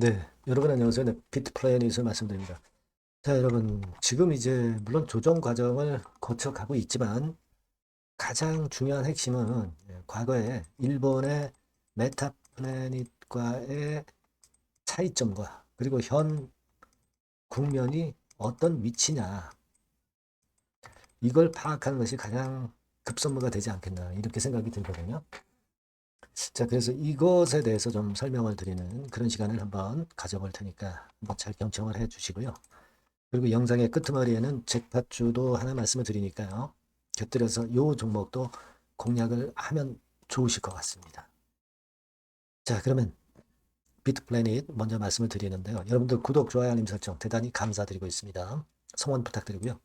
네, 여러분 안녕하세요. 네, 비트 플래닛을 말씀드립니다. 자, 여러분, 지금 이제 물론 조정 과정을 거쳐 가고 있지만 가장 중요한 핵심은 예, 과거에 일본의 메타 플래닛과의 차이점과 그리고 현 국면이 어떤 위치냐 이걸 파악하는 것이 가장 급선무가 되지 않겠나 이렇게 생각이 들거든요. 자, 그래서 이것에 대해서 좀 설명을 드리는 그런 시간을 한번 가져볼 테니까 한번 잘 경청을 해 주시고요. 그리고 영상의 끄트머리에는 잭팟주도 하나 말씀을 드리니까요. 곁들여서 이 종목도 공략을 하면 좋으실 것 같습니다. 자, 그러면 비트 플래닛 먼저 말씀을 드리는데요. 여러분들 구독, 좋아요, 알림 설정 대단히 감사드리고 있습니다. 성원 부탁드리고요.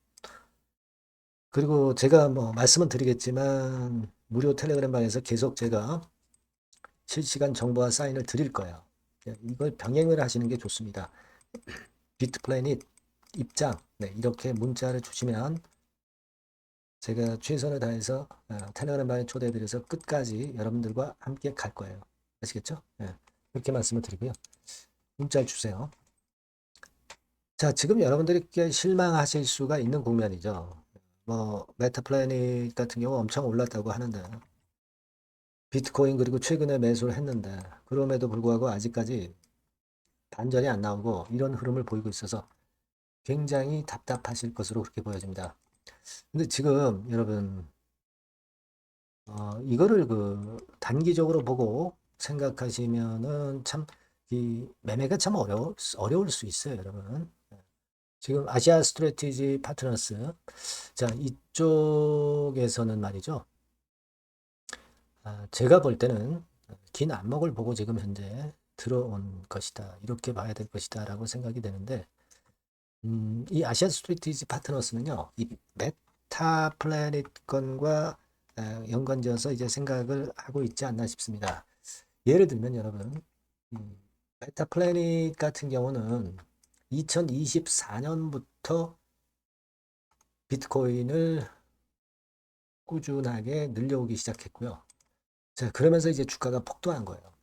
그리고 제가 뭐 말씀은 드리겠지만 무료 텔레그램 방에서 계속 제가 실시간 정보와 사인을 드릴 거예요. 예, 이걸 병행을 하시는 게 좋습니다. 비트 플래닛 입장 네, 이렇게 문자를 주시면 제가 최선을 다해서 어, 텔레그램 방에 초대해드려서 끝까지 여러분들과 함께 갈 거예요. 아시겠죠? 예, 이렇게 말씀을 드리고요. 문자를 주세요. 자, 지금 여러분들이 꽤 실망하실 수가 있는 국면이죠. 뭐 메타 플래닛 같은 경우 엄청 올랐다고 하는데 비트코인 그리고 최근에 매수를 했는데 그럼에도 불구하고 아직까지 반전이 안 나오고 이런 흐름을 보이고 있어서 굉장히 답답하실 것으로 그렇게 보여집니다. 근데 지금 여러분 어, 이거를 그 단기적으로 보고 생각하시면은 참 이 매매가 참 어려 어려울 수 있어요, 여러분. 지금 아시아 스트래티지 파트너스 자 이쪽에서는 말이죠. 아, 제가 볼 때는 긴 안목을 보고 지금 현재 들어온 것이다. 이렇게 봐야 될 것이다. 라고 생각이 되는데, 음, 이 아시아 스트리티지 파트너스는요, 이 메타 플래닛 건과 아, 연관지어서 이제 생각을 하고 있지 않나 싶습니다. 예를 들면 여러분, 음, 메타 플래닛 같은 경우는 2024년부터 비트코인을 꾸준하게 늘려오기 시작했고요. 자, 그러면서 이제 주가가 폭등한 거예요.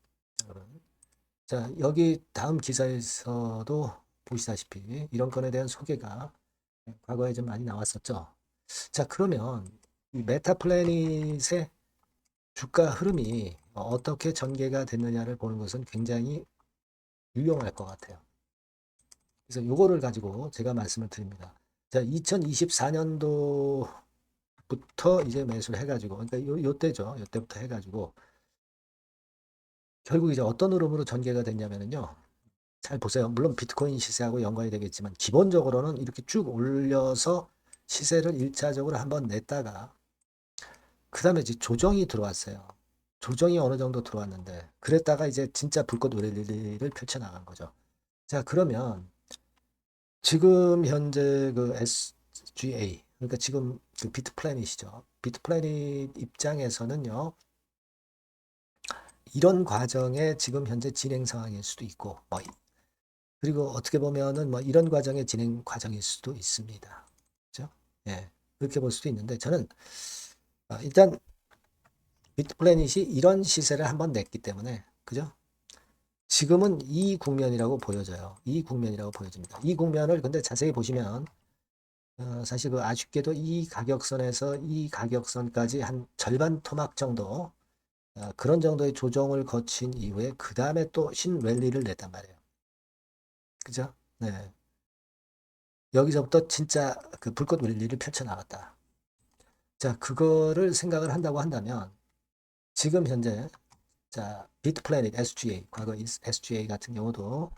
자, 여기 다음 기사에서도 보시다시피 이런 건에 대한 소개가 과거에 좀 많이 나왔었죠. 자, 그러면 이 메타 플래닛의 주가 흐름이 어떻게 전개가 됐느냐를 보는 것은 굉장히 유용할 것 같아요. 그래서 요거를 가지고 제가 말씀을 드립니다. 자, 2024년도 부터 이제 매수를 해가지고, 그러니까 요, 요 때죠. 요 때부터 해가지고, 결국 이제 어떤 흐름으로 전개가 됐냐면요. 잘 보세요. 물론 비트코인 시세하고 연관이 되겠지만, 기본적으로는 이렇게 쭉 올려서 시세를 1차적으로 한번 냈다가, 그 다음에 이제 조정이 들어왔어요. 조정이 어느 정도 들어왔는데, 그랬다가 이제 진짜 불꽃 랠리를 펼쳐나간 거죠. 자, 그러면, 지금 현재 그 SGA, 그러니까 지금 그 비트 플래닛이죠. 비트 플래닛 입장에서는요, 이런 과정의 지금 현재 진행 상황일 수도 있고, 뭐, 그리고 어떻게 보면은 뭐 이런 과정의 진행 과정일 수도 있습니다. 그죠? 예. 그렇게 볼 수도 있는데, 저는, 어, 일단, 비트 플래닛이 이런 시세를 한번 냈기 때문에, 그죠? 지금은 이 국면이라고 보여져요. 이 국면이라고 보여집니다. 이 국면을 근데 자세히 보시면 어, 사실 그 아쉽게도 이 가격선에서 이 가격선까지 한 절반 토막 정도 어, 그런 정도의 조정을 거친 이후에 그 다음에 또 신랠리를 냈단 말이에요. 그죠? 네. 여기서부터 진짜 그 불꽃 랠리를 펼쳐나갔다. 자, 그거를 생각을 한다고 한다면 지금 현재 자, 비트플래닛 SGA, 과거 SGA 같은 경우도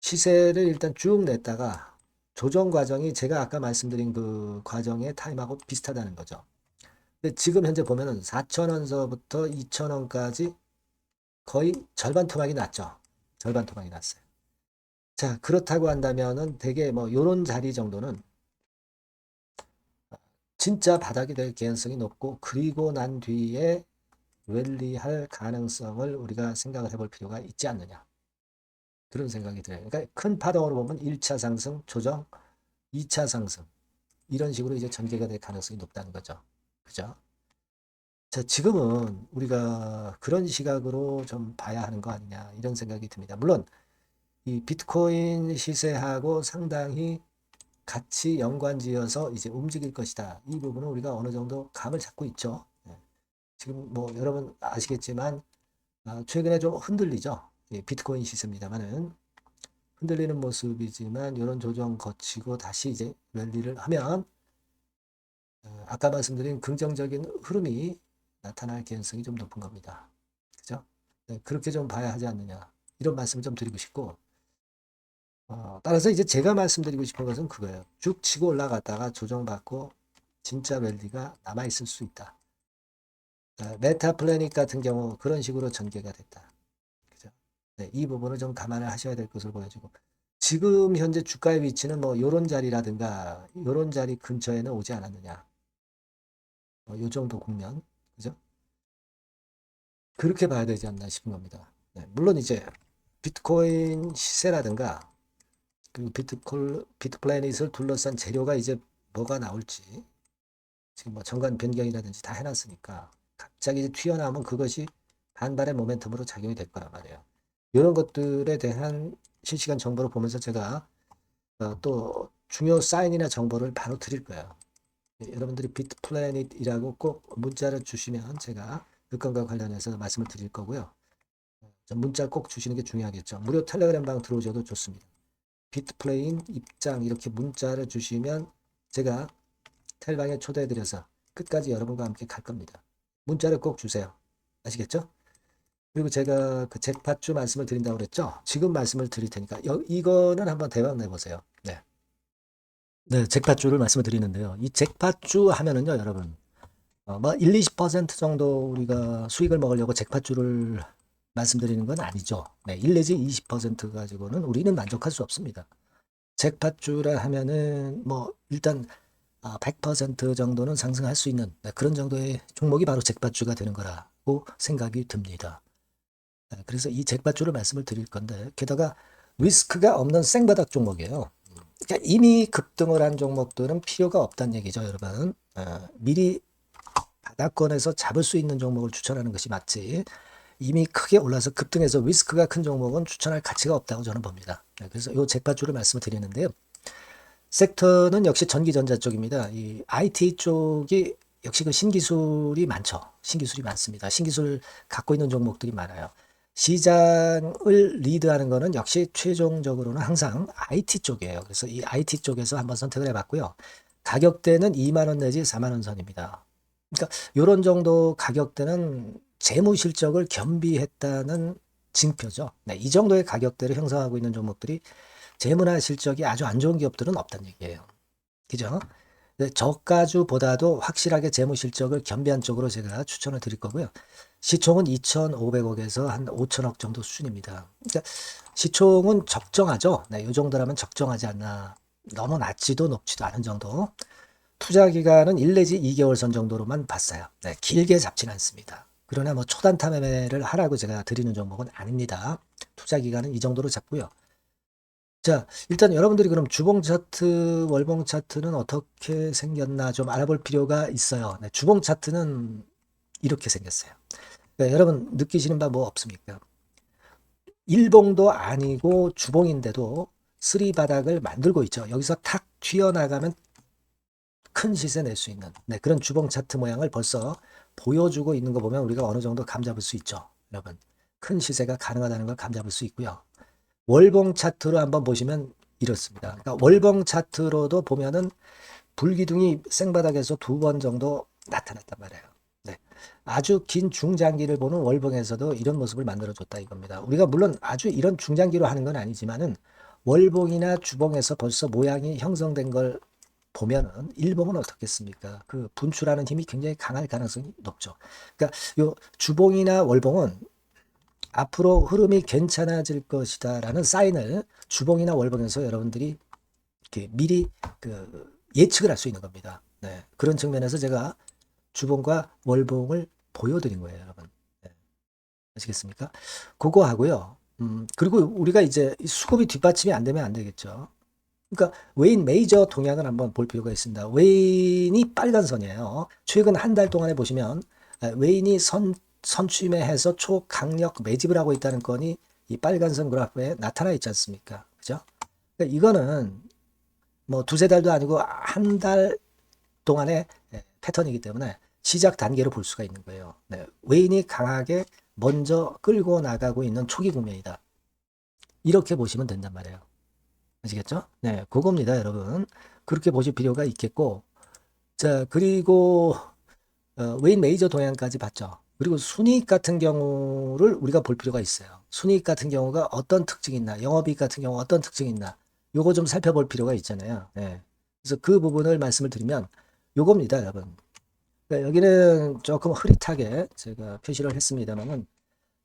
시세를 일단 쭉 냈다가 조정 과정이 제가 아까 말씀드린 그 과정의 타임하고 비슷하다는 거죠. 근데 지금 현재 보면은 4천원서부터 2천원까지 거의 절반 토막이 났죠. 절반 토막이 났어요. 자, 그렇다고 한다면은 되게 뭐 요런 자리 정도는 진짜 바닥이 될 개연성이 높고 그리고 난 뒤에 랠리할 가능성을 우리가 생각을 해볼 필요가 있지 않느냐. 그런 생각이 들어요. 그러니까 큰 파동으로 보면 1차 상승, 조정, 2차 상승. 이런 식으로 이제 전개가 될 가능성이 높다는 거죠. 그죠? 자, 지금은 우리가 그런 시각으로 좀 봐야 하는 거 아니냐. 이런 생각이 듭니다. 물론, 이 비트코인 시세하고 상당히 같이 연관지어서 이제 움직일 것이다. 이 부분은 우리가 어느 정도 감을 잡고 있죠. 예. 지금 뭐 여러분 아시겠지만 아, 최근에 좀 흔들리죠. 예, 비트코인 시세입니다만은 흔들리는 모습이지만 이런 조정 거치고 다시 이제 랠리를 하면 어, 아까 말씀드린 긍정적인 흐름이 나타날 개연성이 좀 높은 겁니다. 그죠? 네, 그렇게 좀 봐야 하지 않느냐. 이런 말씀을 좀 드리고 싶고, 어, 따라서 이제 제가 말씀드리고 싶은 것은 그거예요. 쭉 치고 올라갔다가 조정받고 진짜 랠리가 남아 있을 수 있다. 어, 메타 플래닛 같은 경우 그런 식으로 전개가 됐다. 네, 이 부분을 좀 감안을 하셔야 될 것을 보여주고, 지금 현재 주가의 위치는 뭐 요런 자리라든가 요런 자리 근처에는 오지 않았느냐. 뭐 요 정도 국면. 그죠? 그렇게 봐야 되지 않나 싶은 겁니다. 네, 물론 이제 비트코인 시세라든가 그리고 비트콜 비트플래닛을 둘러싼 재료가 이제 뭐가 나올지 지금 뭐 정관 변경이라든지 다 해놨으니까 갑자기 튀어나오면 그것이 반발의 모멘텀으로 작용이 될 거란 말이에요. 이런 것들에 대한 실시간 정보를 보면서 제가 어, 또 중요 사인이나 정보를 바로 드릴 거예요. 예, 여러분들이 비트플래닛이라고 꼭 문자를 주시면 제가 그건과 관련해서 말씀을 드릴 거고요. 어, 문자 꼭 주시는 게 중요하겠죠. 무료 텔레그램 방 들어오셔도 좋습니다. 비트플레인 입장 이렇게 문자를 주시면 제가 텔방에 초대해드려서 끝까지 여러분과 함께 갈 겁니다. 문자를 꼭 주세요. 아시겠죠? 그리고 제가 그 잭팟주 말씀을 드린다고 그랬죠? 지금 말씀을 드릴 테니까 여, 이거는 한번 대박 내보세요. 네. 네, 잭팟주를 말씀을 드리는데요. 이 잭팟주 하면은요, 여러분. 어, 뭐 1, 20% 정도 우리가 수익을 먹으려고 잭팟주를 말씀드리는 건 아니죠. 네, 1 내지 20% 가지고는 우리는 만족할 수 없습니다. 잭팟주라 하면은 뭐 일단 아, 100% 정도는 상승할 수 있는 네, 그런 정도의 종목이 바로 잭팟주가 되는 거라고 생각이 듭니다. 네, 그래서 이 잭팟주를 말씀을 드릴 건데 게다가 리스크가 없는 생바닥 종목이에요. 그러니까 이미 급등을 한 종목들은 필요가 없다는 얘기죠, 여러분. 어, 미리 바닥권에서 잡을 수 있는 종목을 추천하는 것이 맞지. 이미 크게 올라서 급등해서 리스크가 큰 종목은 추천할 가치가 없다고 저는 봅니다. 네, 그래서 이 잭팟주를 말씀을 드리는데요. 섹터는 역시 전기전자 쪽입니다. 이 IT 쪽이 역시 그 신기술이 많죠. 신기술이 많습니다. 신기술 갖고 있는 종목들이 많아요. 시장을 리드하는 거는 역시 최종적으로는 항상 IT 쪽이에요. 그래서 이 IT 쪽에서 한번 선택을 해봤고요. 가격대는 2만 원 내지 4만 원 선입니다. 그러니까 이런 정도 가격대는 재무 실적을 겸비했다는 징표죠. 네, 이 정도의 가격대를 형성하고 있는 종목들이 재무나 실적이 아주 안 좋은 기업들은 없다는 얘기예요. 그죠? 네, 저가주보다도 확실하게 재무 실적을 겸비한 쪽으로 제가 추천을 드릴 거고요. 시총은 2,500억에서 한 5천억 정도 수준입니다. 그러니까 시총은 적정하죠. 네, 이 정도라면 적정하지 않나. 너무 낮지도 높지도 않은 정도. 투자 기간은 1 내지 2개월 선 정도로만 봤어요. 네, 길게 잡지는 않습니다. 그러나 뭐 초단타 매매를 하라고 제가 드리는 종목은 아닙니다. 투자 기간은 이 정도로 잡고요. 자, 일단 여러분들이 그럼 주봉 차트, 월봉 차트는 어떻게 생겼나 좀 알아볼 필요가 있어요. 네, 주봉 차트는 이렇게 생겼어요. 네, 여러분 느끼시는 바 뭐 없습니까? 일봉도 아니고 주봉인데도 쓰리 바닥을 만들고 있죠. 여기서 탁 튀어나가면 큰 시세 낼 수 있는 네, 그런 주봉 차트 모양을 벌써 보여주고 있는 거 보면 우리가 어느 정도 감잡을 수 있죠. 여러분 큰 시세가 가능하다는 걸 감잡을 수 있고요. 월봉 차트로 한번 보시면 이렇습니다. 그러니까 월봉 차트로도 보면은 불기둥이 생바닥에서 두 번 정도 나타났단 말이에요. 네. 아주 긴 중장기를 보는 월봉에서도 이런 모습을 만들어줬다 이겁니다. 우리가 물론 아주 이런 중장기로 하는 건 아니지만은 월봉이나 주봉에서 벌써 모양이 형성된 걸 보면은 일봉은 어떻겠습니까? 그 분출하는 힘이 굉장히 강할 가능성이 높죠. 그러니까 요 주봉이나 월봉은 앞으로 흐름이 괜찮아질 것이다 라는 사인을 주봉이나 월봉에서 여러분들이 이렇게 미리 그 예측을 할 수 있는 겁니다. 네. 그런 측면에서 제가 주봉과 월봉을 보여드린 거예요, 여러분. 네. 아시겠습니까? 그거 하고요. 음, 그리고 우리가 이제 수급이 뒷받침이 안 되면 안 되겠죠. 그러니까 웨인 메이저 동향을 한번 볼 필요가 있습니다. 웨인이 빨간 선이에요. 최근 한 달 동안에 보시면 웨인이 선 선취매해서 초강력 매집을 하고 있다는 건이 이 빨간 선 그래프에 나타나 있지 않습니까? 그죠? 그러니까 이거는 뭐 두세 달도 아니고 한 달 동안의 예, 패턴이기 때문에 시작 단계로 볼 수가 있는 거예요. 네, 외인이 강하게 먼저 끌고 나가고 있는 초기 국면이다. 이렇게 보시면 된단 말이에요. 아시겠죠? 네, 그겁니다, 여러분. 그렇게 보실 필요가 있겠고, 자, 그리고, 어, 웨인 메이저 동향까지 봤죠. 그리고 순이익 같은 경우를 우리가 볼 필요가 있어요. 순이익 같은 경우가 어떤 특징이 있나, 영업이익 같은 경우 어떤 특징이 있나, 요거 좀 살펴볼 필요가 있잖아요. 네. 그래서 그 부분을 말씀을 드리면, 요겁니다, 여러분. 그러니까 여기는 조금 흐릿하게 제가 표시를 했습니다만은,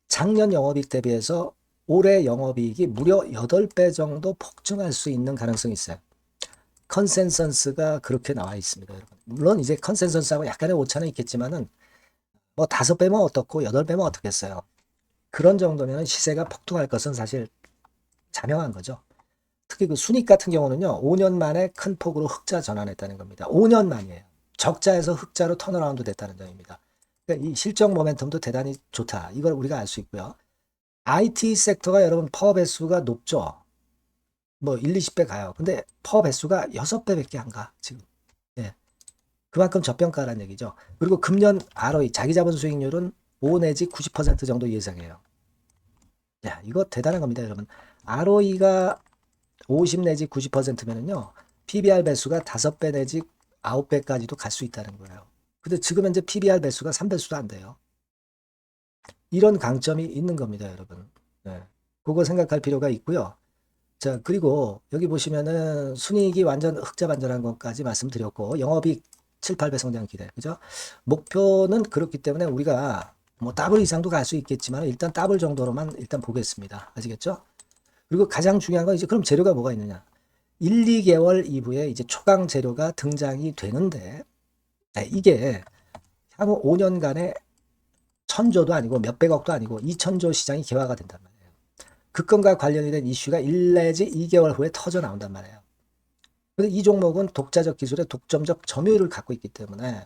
작년 영업이익 대비해서 올해 영업이익이 무려 8배 정도 폭증할 수 있는 가능성이 있어요. 컨센서스가 그렇게 나와 있습니다, 여러분. 물론 이제 컨센서스하고 약간의 오차는 있겠지만은 뭐 다섯 배면 어떻고 여덟 배면 어떻겠어요. 그런 정도면 시세가 폭등할 것은 사실 자명한 거죠. 특히 그 순익 같은 경우는요, 5년 만에 큰 폭으로 흑자 전환했다는 겁니다. 5년 만이에요. 적자에서 흑자로 턴어라운드 됐다는 점입니다. 그러니까 이 실적 모멘텀도 대단히 좋다. 이걸 우리가 알 수 있고요. IT 섹터가 여러분 퍼 배수가 높죠. 뭐 1, 20배 가요. 근데 퍼 배수가 6배밖에 안 가. 지금. 예. 그만큼 저평가라는 얘기죠. 그리고 금년 ROE 자기 자본 수익률은 5 내지 90% 정도 예상해요. 야, 이거 대단한 겁니다, 여러분. ROE가 50 내지 90%면은요. PBR 배수가 5배 내지 9배까지도 갈 수 있다는 거예요. 근데 지금 현재 PBR 배수가 3배수도 안 돼요. 이런 강점이 있는 겁니다, 여러분. 네. 그거 생각할 필요가 있고요. 자, 그리고 여기 보시면은 순이익이 완전 흑자 반전한 것까지 말씀드렸고, 영업이익 7, 8배 성장 기대. 그죠? 목표는 그렇기 때문에 우리가 뭐 더블 이상도 갈 수 있겠지만 일단 더블 정도로만 일단 보겠습니다. 아시겠죠? 그리고 가장 중요한 건 이제 그럼 재료가 뭐가 있느냐? 1, 2개월 이후에 이제 초강 재료가 등장이 되는데, 네, 이게 향후 5년간의 천조도 아니고 몇백억도 아니고 2천조 시장이 개화가 된단 말이에요. 그 건과 관련이 된 이슈가 1 내지 2개월 후에 터져 나온단 말이에요. 이 종목은 독자적 기술의 독점적 점유율을 갖고 있기 때문에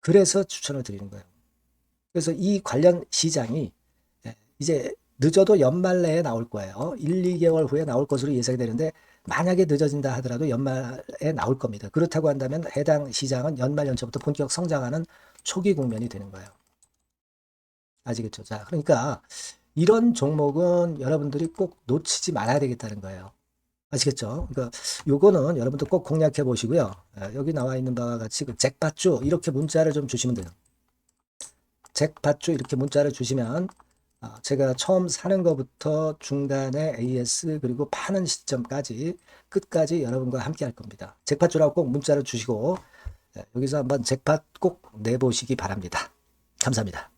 그래서 추천을 드리는 거예요. 그래서 이 관련 시장이 예, 이제 늦어도 연말 내에 나올 거예요. 1, 2개월 후에 나올 것으로 예상이 되는데 만약에 늦어진다 하더라도 연말에 나올 겁니다. 그렇다고 한다면 해당 시장은 연말 연초부터 본격 성장하는 초기 국면이 되는 거예요. 아시겠죠? 자, 그러니까 이런 종목은 여러분들이 꼭 놓치지 말아야 되겠다는 거예요. 아시겠죠? 그러니까 요거는 여러분들 꼭 공략해 보시고요. 아, 여기 나와 있는 바와 같이 그 잭팟주 이렇게 문자를 좀 주시면 돼요. 잭팟주 이렇게 문자를 주시면 아, 제가 처음 사는 것부터 중간에 AS 그리고 파는 시점까지 끝까지 여러분과 함께 할 겁니다. 잭팟주라고 꼭 문자를 주시고 예, 여기서 한번 잭팟 꼭 내보시기 바랍니다. 감사합니다.